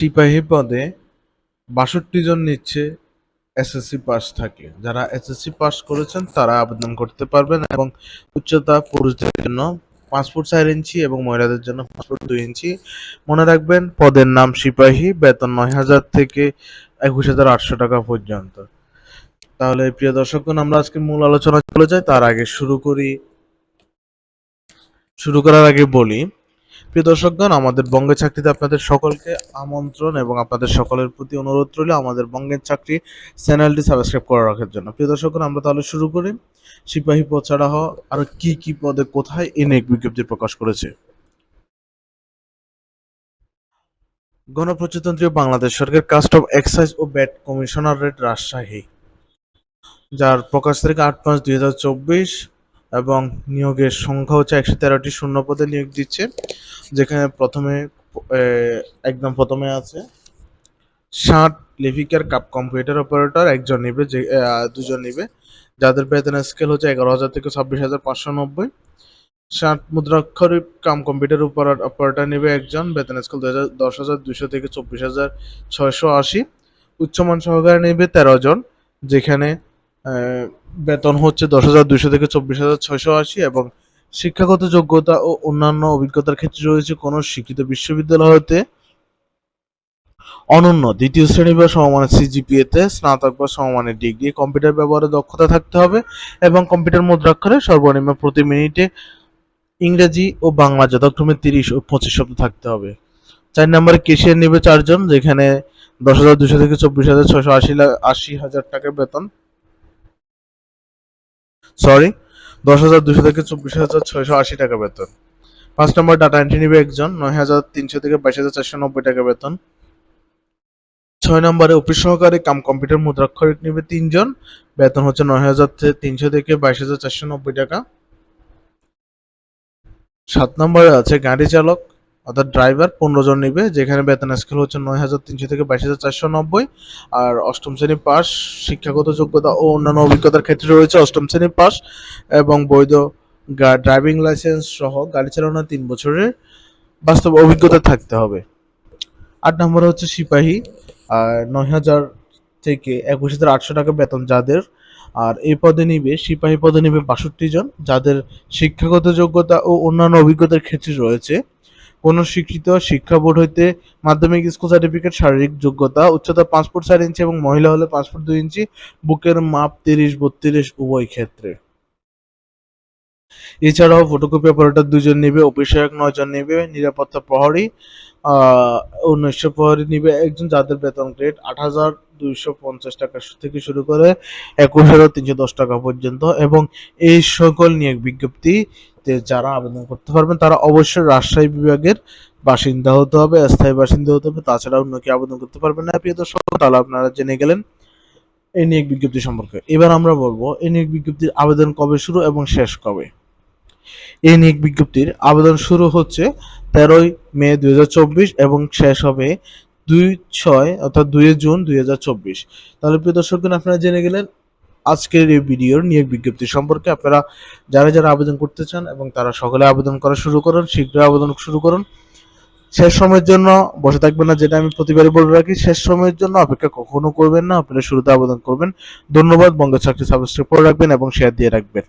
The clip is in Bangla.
সিপাহী পদে বাষট্টি জন নিচ্ছে এসএসসি পাস থাকলে। যারা এসএসসি পাস করেছেন, তারা আবেদন করতে পারবেন এবং উচ্চতা পুরুষদের জন্য ফুট চার ইঞ্চি এবং মহিলাদের জন্য ফুট দুই ইঞ্চি। মনে রাখবেন, পদের নাম সিপাহী, বেতন নয় হাজার থেকে একুশ হাজার আটশো টাকা পর্যন্ত। তাহলে প্রিয় দর্শকগণ আমরা আজকে মূল আলোচনা চলে যাই। তার আগে শুরু করি, শুরু করার আগে বলি প্রিয় দর্শকগণ, আমাদের বঙ্গের চাকরিতে আপনাদের সকলকে আমন্ত্রণ এবং আপনাদের সকলের প্রতি অনুরোধ রইল আমাদের বঙ্গের চাকরি চ্যানেলটি সাবস্ক্রাইব করে রাখার জন্য। প্রিয় দর্শকগণ, আমরা তাহলে শুরু করি। সিপাহী পদ ছাড়া আরও কি কি পদে কোথায় নিয়োগ বিজ্ঞপ্তি প্রকাশ করেছে? গণপ্রজাতন্ত্রী বাংলাদেশ সরকার কাস্টম এক্সাইজ ও ব্যাট কমিশনারেট রাজশাহী, যার প্রকাশ তারিখ আট পাঁচ দুই হাজার চব্বিশ। এবং নিয়োগের সংখ্যা হচ্ছে একশো তেরোটি শূন্য পদে নিয়োগ দিচ্ছে, যেখানে প্রথমে একদম প্রথমে আছে ষাট লিপিকার কাপ কম্পিউটার অপারেটর, একজন নিবে যে দুজন নিবে, যাদের বেতন স্কেল হচ্ছে এগারো হাজার থেকে ছাব্বিশ হাজার পাঁচশো নব্বই। ষাট মুদ্রাক্ষরিক কাম কম্পিউটার উপর, অপারেটর নেবে একজন, বেতন স্কেল দশ হাজার দুশো থেকে চব্বিশ হাজার ছয়শো আশি। উচ্চমান সহকারে নেবে তেরো জন, যেখানে বেতন হচ্ছে দশ হাজার দুশো থেকে চব্বিশ হাজার ছয়শো আশি এবং শিক্ষাগত যোগ্যতা ও অন্যান্য অভিজ্ঞতার ক্ষেত্রে রয়েছে কোনো শিক্ষিত বিশ্ববিদ্যালয় হতে অনন্য। দ্বিতীয় শ্রেণি বা সমমানের সিজিপিএ তে স্নাতক বা সমমানের ডিগ্রি, কম্পিউটার ব্যবহারে দক্ষতা থাকতে হবে এবং কম্পিউটার মুদ্রাক্ষরে সর্বনিম্ন প্রতি মিনিটে ইংরেজি ও বাংলা যথাক্রমে তিরিশ ও পঁচিশ শব্দ থাকতে হবে। চার নম্বরে কেশিয়ার নেবে চারজন, যেখানে দশ হাজার দুশো থেকে চব্বিশ হাজার ছয়শো আশি আশি হাজার টাকা বেতন সরি দশ হাজার দুশো থেকে চব্বিশ হাজার ছয়শো আশি টাকা বেতন। পাঁচ নম্বর ডাটা এন্ট্রি নিবে একজন, নয় হাজার তিনশো থেকে বাইশ হাজার চারশো নব্বই টাকা বেতন। ছয় নম্বরে অফিস সহকারে কাম কম্পিউটার মুদ্রাক্ষরিক নিবে তিনজন, বেতন হচ্ছে নয় হাজার তিনশো থেকে বাইশ হাজার চারশো নব্বই টাকা। সাত নম্বরে আছে গাড়ি চালক অর্থাৎ ড্রাইভার পনেরো জন নিবে, যেখানে বেতন স্কেল হচ্ছে নয় হাজার তিনশো থেকে বাইশ হাজার চারশো নব্বই। আর অষ্টম শ্রেণি পাস, শিক্ষাগত যোগ্যতা ও অন্যান্য অভিজ্ঞতার ক্ষেত্রে রয়েছে অষ্টম শ্রেণি পাস এবং বৈধ ড্রাইভিং লাইসেন্স সহ গাড়ি চালানোর তিন বছরের বাস্তব অভিজ্ঞতা থাকতে হবে। আট নম্বর হচ্ছে সিপাহী। আর নয় হাজার থেকে একুশ হাজার আটশো টাকা বেতন যাদের। আর এই পদে নিবে, সিপাহী পদে নিবে বাষট্টি জন, যাদের শিক্ষাগত যোগ্যতা ও অন্যান্য অভিজ্ঞতার ক্ষেত্রে রয়েছে। কোনো শিক্ষিত শিক্ষা বোর্ড হইতে মাধ্যমিক স্কুল সার্টিফিকেট, শারীরিক যোগ্যতা, উচ্চতা পাঁচ ফুট চার ইঞ্চি এবং মহিলা হলে পাঁচ ফুট দুই ইঞ্চি, বুকের মাপ তিরিশ, বত্রিশ উভয় ক্ষেত্রে। এছাড়াও ফটোকপি অপারেটর দুজন নিবে অফিসক নয় জন নিবে, নিরাপত্তা প্রহরী উনিশশো প্রহরী নিবে, একজন যাদের বেতন গ্রেড আট হাজার দুইশো পঞ্চাশ টাকা থেকে শুরু করে একুশ হাজার তিনশো দশ টাকা পর্যন্ত এবং এই সকল নিয়োগ বিজ্ঞপ্তিতে যারা আবেদন করতে পারবেন, তারা অবশ্যই রাজশাহী বিভাগের বাসিন্দা হতে হবে, স্থায়ী বাসিন্দা হতে হবে তাছাড়া অন্য কেউ আবেদন করতে পারবেন না। প্রিয় দর্শক, তাহলে আপনারা জেনে গেলেন এই নিয়োগ বিজ্ঞপ্তি সম্পর্কে। এবার আমরা বলব, এই নিয়োগ বিজ্ঞপ্তির আবেদন কবে শুরু এবং শেষ কবে? এই নিয়োগ বিজ্ঞপ্তির আবেদন শুরু হচ্ছে তেরোই মে দুই হাজার চব্বিশ এবং শেষ হবে দুই ছয় অর্থাৎ দুই জুন দুই হাজার চব্বিশ। তাহলে প্রিয় দর্শকগণ আপনারা জেনে গেলেন, আজকের এই ভিডিওর নিয়োগ বিজ্ঞপ্তি সম্পর্কে আপনারা যারা যারা আবেদন করতে চান এবং তারা সকলে আবেদন করা শুরু করুন, শীঘ্রই আবেদন শুরু করুন। শেষ সময়ের জন্য বসে থাকবেন না, যেটা আমি প্রতিবারই বলে রাখি, শেষ সময়ের জন্য অপেক্ষা কখনো করবেন না, আপনারা শুরুতে আবেদন করবেন। ধন্যবাদ বঙ্গ চাকরি সাবস্ক্রাইব করে রাখবেন এবং শেয়ার দিয়ে রাখবেন।